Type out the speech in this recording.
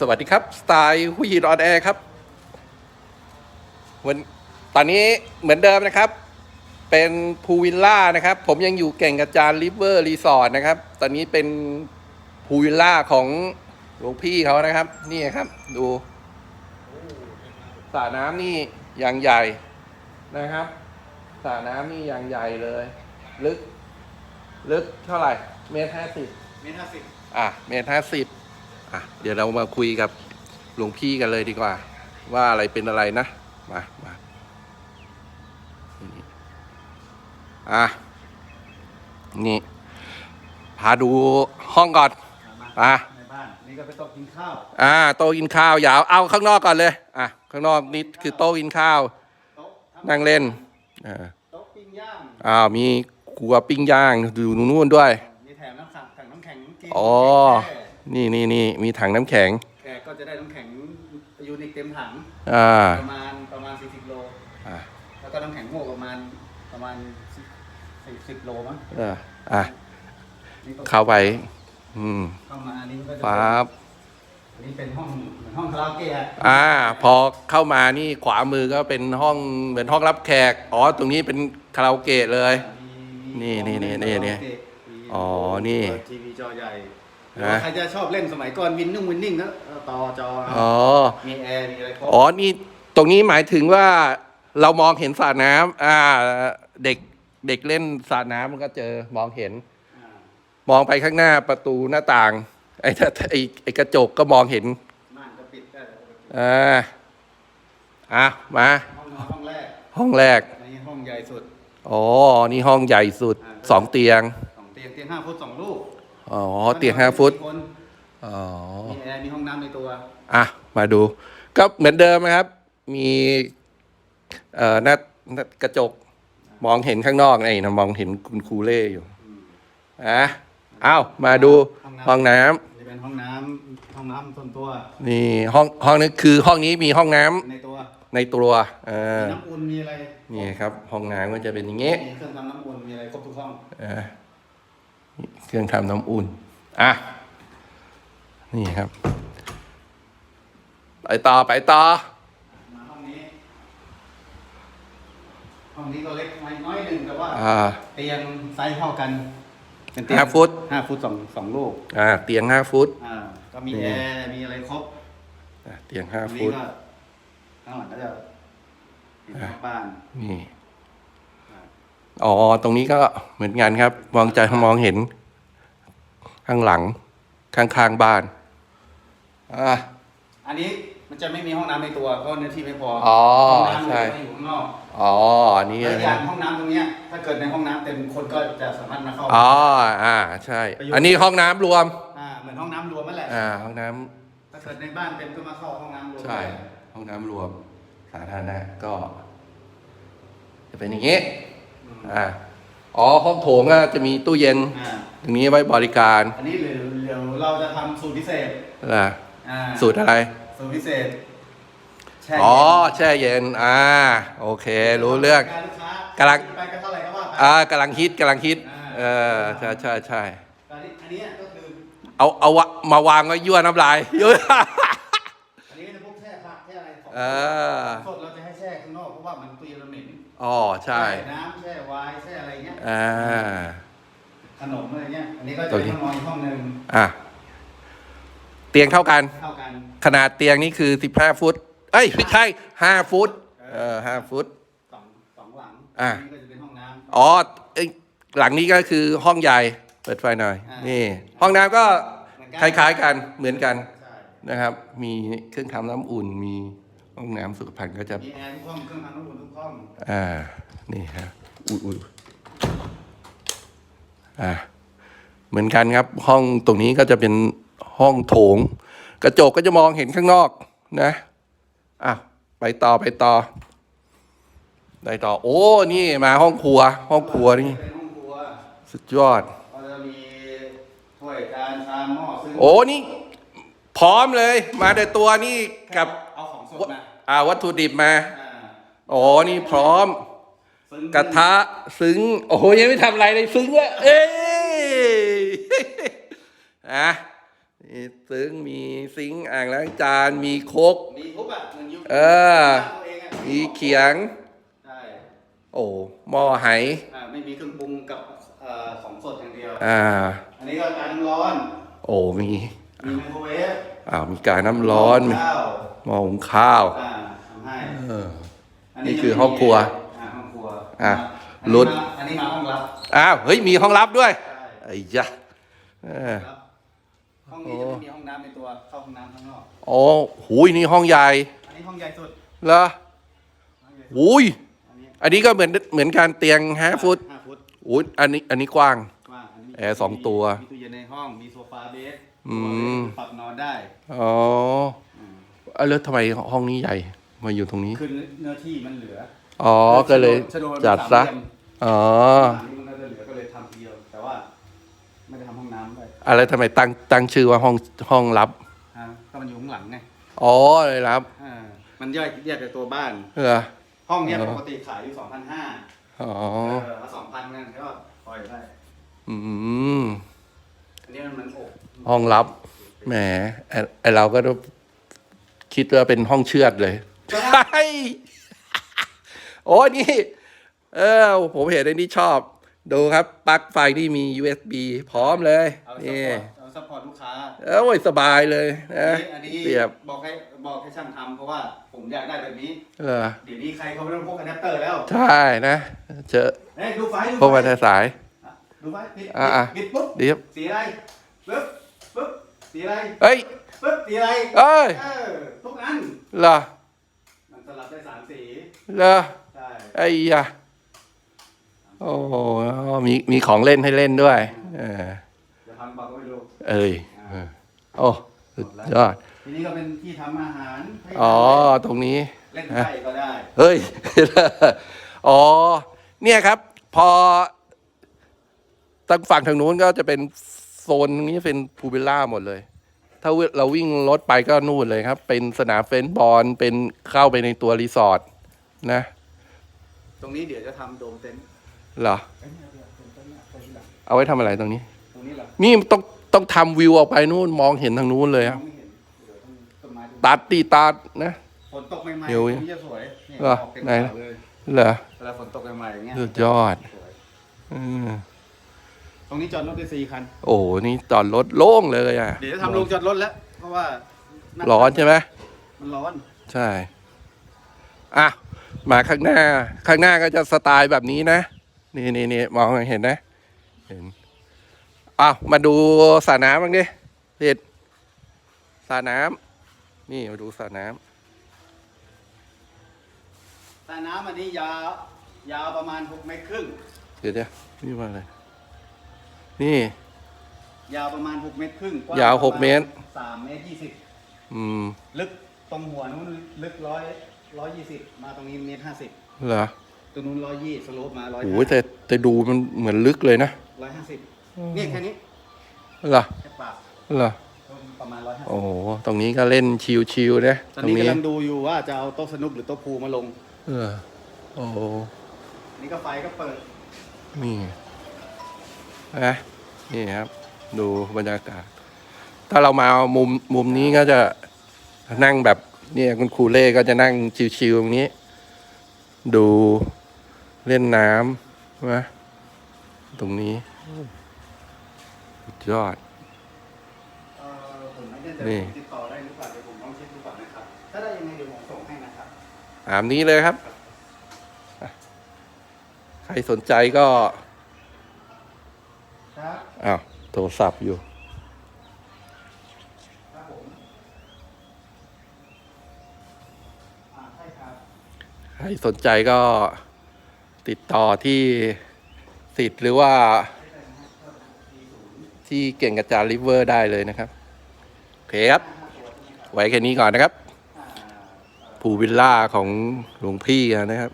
สวัสดีครับ สไตล์ผู้ยีนออนแอร์ครับวันตอนนี้เหมือนเดิมนะครับ เป็นพูลวิลล่านะครับ ผมยังอยู่เก่งกับจานริเวอร์รีสอร์ทนะครับ ตอนนี้เป็นพูลวิลล่าของหลวงพี่เขานะครับ นี่ครับ ดูสระน้ำนี่อย่างใหญ่นะครับสระน้ำนี่อย่างใหญ่เลย ลึก ลึกเท่าไหร่ เมตรห้าสิบเมตรห้าสิบอะ เมตรห้าสิบ อะเดี๋ยวเรามาคุยกับหลวงพี่กันเลยดีกว่า ว่าอะไรเป็นอะไรนะ มามานี่อะนี่ พาดูห้องก่อนมาอะในบ้านนี่ก็ไปโต๊ะกินข้าว อ่า โต๊ะกินข้าวยาวเอาข้างนอกก่อนเลย อะ ข้างนอกนี่คือโต๊ะกินข้าวโต๊ะทำนั่งเล่น อ่า โต๊ะปิ้งย่างอ้าวมีครัวปิ้งย่างอยู่นู่นด้วย มีแถมน้ำขังถังน้ำแข็งกินอ๋อ นี่นี่นี่มีถังน้ำแข็ง แขกก็จะได้น้ำแข็งยูนิคเต็มถัง อ่า ประมาณประมาณ 40 โล อ่าแล้วก็น้ำแข็งโม่ประมาณประมาณ40โลมั้งเอออะ นี่ก็เข้าไป อืมเข้ามาอันนี้ก็จะฟ้าบอันนี้เป็นห้องเหมือนห้องคาราโอเกะอะอ่า พอเข้ามานี่ขวามือก็เป็นห้องเหมือนห้องรับแขก อ๋อ ตรงนี้เป็นคาราโอเกะเลย มีนี่นี่นี่นี่นี่คาราโอเกะมีอ๋อนี่เปิดทีวีจอใหญ่ ฮะใครจะชอบเล่นสมัยก่อนวินนุ่งวินนิ่งก็ต่อจอเอาอ๋อมีแอร์มีอะไรครบอ๋อนี่ตรงนี้หมายถึงว่าเรามองเห็นสระน้ำอ่า เด็กเด็กเล่นสระน้ำมันก็เจอมองเห็นอ่ามองไปข้างหน้าประตูหน้าต่าง ไอ้ถ้าไอ้ไอ้กระจกก็มองเห็นม่านก็ปิดได้อ่าอะมาห้องนอนห้องแรกห้องแรกอันนี้ห้องใหญ่สุดอ๋อนี่ห้องใหญ่สุดสองเตียงสองเตียงเตียงห้าฟุตสองลูก อ๋อเตียงห้าฟุต มีคนอ๋อ มีแอร์มีห้องน้ำในตัวอะ มาดู ก็เหมือนเดิมนะครับ มีเอ่อหน้าหน้ากระจก มองเห็นข้างนอกนี่นะมองเห็นคุณครูเล่อยู่อะเอ้ามาดูห้องน้ำจะเป็นห้องน้ำห้องน้ำส่วนตัวนี่ห้องห้องนี้คือห้องนี้มีห้องน้ำในตัวในตัวเออมีน้ำอุ่นมีอะไรนี่ครับ ห้องน้ำก็จะเป็นอย่างงี้มีเครื่องทำน้ำอุ่นมีอะไรครบทุกห้อง อะนี่ เครื่องทำน้ำอุ่น อะ นี่ครับ ไปต่อไปต่อมาห้องนี้ ห้องนี้ก็เล็กน้อยหนึ่งแต่ว่าอ่า เตียงไซส์เท่ากันเป็นเตียงห้าฟุต ห้าฟุตสองสองลูก อ่าเตียงห้าฟุต อ่า ก็มีนี่ แอร์ มีอะไรครบอะเตียงห้าอันฟุนี้ตก็ข้างหลังก็จะเป็นนอกบ้าน นี่ อ๋อ ตรงนี้ก็เหมือนกันครับ มองใจมองเห็น ข้างหลัง ข้างๆบ้าน อ่า อันนี้มันจะไม่มีห้องน้ำในตัวเพราะเนื้อที่ไม่พออ๋อห้องน้ำใช่จะอยู่ข้างนอกอ๋อ อันนี้แล้วอย่างนะห้องน้ำตรงเนี้ยถ้าเกิดในห้องน้ำเต็มคนก็จะสามารถมาเข้า อ๋อ อ่า ใช่ อันนี้ห้องน้ำรวม อ่าเหมือนห้องน้ำรวมนั่นแหละ อ่า ห้องน้ำถ้าเกิดในบ้านเต็มก็มาเข้าห้องน้ำรวมใช่ ห้องน้ำรวม สาธารณะก็ จะเป็นอย่างนี้ อืมอ่าอ๋อห้องโถงก็จะมีตู้เย็นอ่าตรงนี้ไว้บริการอันนี้เดี๋ยวเดี๋ยวเราจะทำสูตรพิเศษนะอ่าสูตรอะไร สูตรพิเศษแช่อ๋อเย็นแช่เย็นอ่าโอเค รู้เรื่อง ลูกค้ากำลัง ไปกันเท่าไหร่ก็ว่าไป อ่ากำลังฮิตกำลังฮิตอ่าเออใช่ใช่ใช่อันนี้อันเนี้ยก็คือเอาเอาวะมาวางก็ยั่วน้ำลายยั่ว อันนี้เป็นพวกแช่ผักแช่อะไรของเออ สดเรา อ๋อใช่น้ำแช่ไวน์แช่อะไรเงี้ยอ่า ขนมอะไรเงี้ยอันนี้ก็จะตัวเป็นนี้ห้องนอนอีกห้องหนึ่งอะ เตียงเท่ากัน เท่ากันขนาดเตียงนี่คือ 15 ฟุต เอ้ยไม่ใช่ 5 ฟุต เออ5ฟุต สองสองหลังอะนนี้ก็จะเป็นห้องน้ำ อ๋อเอ้ยหลังนี้ก็คือห้องใหญ่ เปิดไฟหน่อย อ่านี่ นี่ ห้องน้ำก็เหมือนคกันล้ายๆกัน เหมือนกันใช่นะครับ มีเครื่องทำน้ำอุ่น มี ห้องน้ำสุขภัณฑ์ก็จะมีแอร์ทุกห้องเครื่องทำน้ำอุ่นทุกห้องอ่านี่ฮะอุ้ยอุ้ยอ่าเหมือนกันครับ ห้องตรงนี้ก็จะเป็นห้องโถง กระจกก็จะมองเห็นข้างนอกนะอะไปต่อไปต่อไปต่อ โอ้นี่มาห้องครัว ห้องครัวนี่เป็นห้องครัวสุดยอดก็จะมีถ้วยจานชามหม้อซึ่งโอ้นี่ พร้อมเลย มาแต่ตัวนี่กับเอาของสดมาอ่าวัตถุดิบมาอ่าโอ้นี่พร้อมซึ่งกระทะซึ้งโอ้โหยังไม่ทำอะไรเลยซึ้งอะเอ้ยอะนมีซึ้งมีซิงค์อ่างล้างจานมีโคกมีทุบอะเหมือนยุคเออตัวเองอะมีเขียงใช่โอ้หม้อไหอ่าไม่มีเครื่องปรุงกับเอ่อของสดอย่างเดียวอ่า อันนี้ก็การน้ำร้อน โอ้มีมีไมโครเวฟอ่ามีการน้ำร้อนข้าว หม้อหุงข้าวอ่าทำให้เออ อันี่คือห้องครัวอ่าห้องครัวอะอันลุ้นี้นมาอันนี้มาห้องรับอ้าวเฮ้ยมีห้องลับด้วยใช่ไอ้ยะเออ ครับห้องนี้จะไม่มีห้องน้ำในตัวเข้าห้องน้ำข้างนอก โอ้หูยนี่ห้องใหญ่อันนี้ห้องใหญ่สุดเหรอห้องใหญ่สุดหูยอันนี้อันนี้ก็เหมือนเหมือนการเตียงห้าฟุตห้าฟุตอุ้ยอันนี้อันนี้กว้าง กว้างนนี้แอร์สองตัว มีตู้เย็นในห้องมีโซฟาเบสอืมปรับนอนได้อ๋อ อืม อะแล้วทำไมห้องนี้ใหญ่ มาอยู่ตรงนี้ คือเนื้อที่มันเหลืออ๋อ ก็เลยโฉนมันจัดซะ สามเหลี่ยมอ๋ออันนี้มันก็จะเหลือก็เลยทำทีเดียว แต่ว่าไม่ได้ทำห้องน้ำด้วยอะไรทำไมตั้งตั้งชื่อว่าห้องห้องลับ ฮะก็มันอยู่ข้างหลังไงอ๋อเลยลับอ่ามันแยกแยกจากตัวบ้าน เหรอ ห้องเนี้ยอ๋อ ปกติขายอยู่สองพันห้าอ๋อ เออสองพันนั่นก็ปล่อยได้อืม อันนี้มันมันอกห้องลับ แหมไอ้ไอเราก็ต้อง คิดว่าเป็นห้องเชือดเลยใช่โอ้นี่ เออ ผมเห็นในนี้ชอบ ดูครับปลั๊กไฟที่มี USB พร้อมเลยเอาซัพนี่พอร์ตเอาซัพพอร์ตลูกค้าเอ้ยสบายเลยนะอันนี้เปรียบบอกให้บอกให้ช่างทำเพราะว่าผมอยากได้แบบนี้ เออ เดี๋ยวนี้ใครเขาไม่ต้องพกอะแดปเตอร์แล้ว ใช่นะ เจอเฮ้ยดูไฟดูพวกไฟมาแต่สายอะดูไฟปิดอะอะปิดปุ๊บเดี๋ยวสีอะไรปึ๊บปึ๊บ สีอะไรเอ้ยปึ๊บสีอะไรเอ้ยเออทุกอันเหรอมันสลับได้สามสีเหรอใช่ไอ้ยะโอ้โหมีมีของเล่นให้เล่นด้วย เออจะทำบอกก็ไม่รู้เอ้ยเออโอ้สุดยอด ทีนี้ก็เป็นที่ทำอาหารให้อ๋อตรงนี้ เล่นไพ่ก็ได้เฮ้ย อ๋อ เนี่ยครับ พอทางฝั่งทางนู้นก็จะเป็น โซนตรงนี้เป็นพูลวิลล่าหมดเลย ถ้าเราวิ่งรถไปก็นู่นเลยครับ เป็นสนามเฟนบอลเป็นเข้าไปในตัวรีสอร์ทนะ ตรงนี้เดี๋ยวจะทำโดมเต็นท์เหรอ เอ้ยเนี่ยเดี๋ยวโดมเต็นท์เนี่ยไปทีหลังเอาไว้ทำอะไรตรงนี้ ตรงนี้เหรอนี่ต้องต้องทำวิวออกไปนู่นมองเห็นทางนู้นเลยครับมองไม่เห็นเดี๋ยวต้องต้นไม้ต้นไม้ตัดตีตัดนะ ฝนตกใหม่ๆเดี๋ยวตรงนี้จะสวยนี่เหรอออกเต็มไหน เขาเลยเหรอเวลาฝนตกใหม่ๆอย่างเงี้ยสุดยอดสวยอืมต รงนี้จอดรถได้สี่คัน โอ้โหนี่จอดรถโล่งเลยอะเดี๋ยวจะทำโรงจอดรถแล้ว เพราะว่าร้อนใช่ไหมมันร้อน ใช่ อะ มาข้างหน้า ข้างหน้าก็จะสไตล์แบบนี้นะ นี่นี่นี่มองเห็นนะ เห็นอ้าวมาดูสระน้ำบ้างดิเด็ดสระน้ำนี่มาดูสระน้แต่น้ำอันนี้ยาวยาวประมาณหกเมตรครึ่งำเดี๋ยวเดี๋ยวนี่มาอะไร นี่ ยาวประมาณหกเมตรครึ่งกว้งยาวหกประณเมตรสามเมตรยี่สิบอืมลึกตรงหัวนู้นลึกร้อยร้อยยี่สิบมาตรงนี้เมตรห้าสิบเหรอตรงนู้นร้อยยี่สโลปมาร้อยโอ้ยแต่แต่ดูมันเหมือนลึกเลยนะร้อยห้าสิบนี่แค่นี้เหรอแค่ปากเหรอประมาณร้อยห้าสิบโอ้โหตรงนี้ก็เล่นชิวๆนะตอนตรงนี้นี้กำลังดูอยู่ว่าจะเอาโต๊ะสนุกหรือโต๊ะพูลมาลง เออโอ้โหนี่ก็ไฟก็เปิดนี่ นะนี่ครับ ดูบรรยากาศ ถ้าเรามามุมมุมนี้ก็จะนั่งแบบเนี่ยคุณครูเล่ก็จะนั่งชิวๆตรงนี้ ดูเล่นน้ำนะตรงนี้สุดยอดเอ่อผมไม่แน่ใจนี่ว่าผมติดต่อได้หรือเปล่าเดี๋ยวผมลองเช็คดูก่อนนะครับถ้าได้ยังไงเดี๋ยวผมส่งให้นะครับถามนี้เลยครับอะใครสนใจก็ครับ อ้าวโทรศัพท์อยู่ครับผมอ่าใช่ครับใครสนใจก็ติดต่อที่สิทธิ์หรือว่าที่เก่งกระจานริเวอร์ได้เลยนะครับ โอเคครับ ไว้แค่นี้ก่อนนะครับอ่าภูวิลล่าของหลวงพี่นะครับ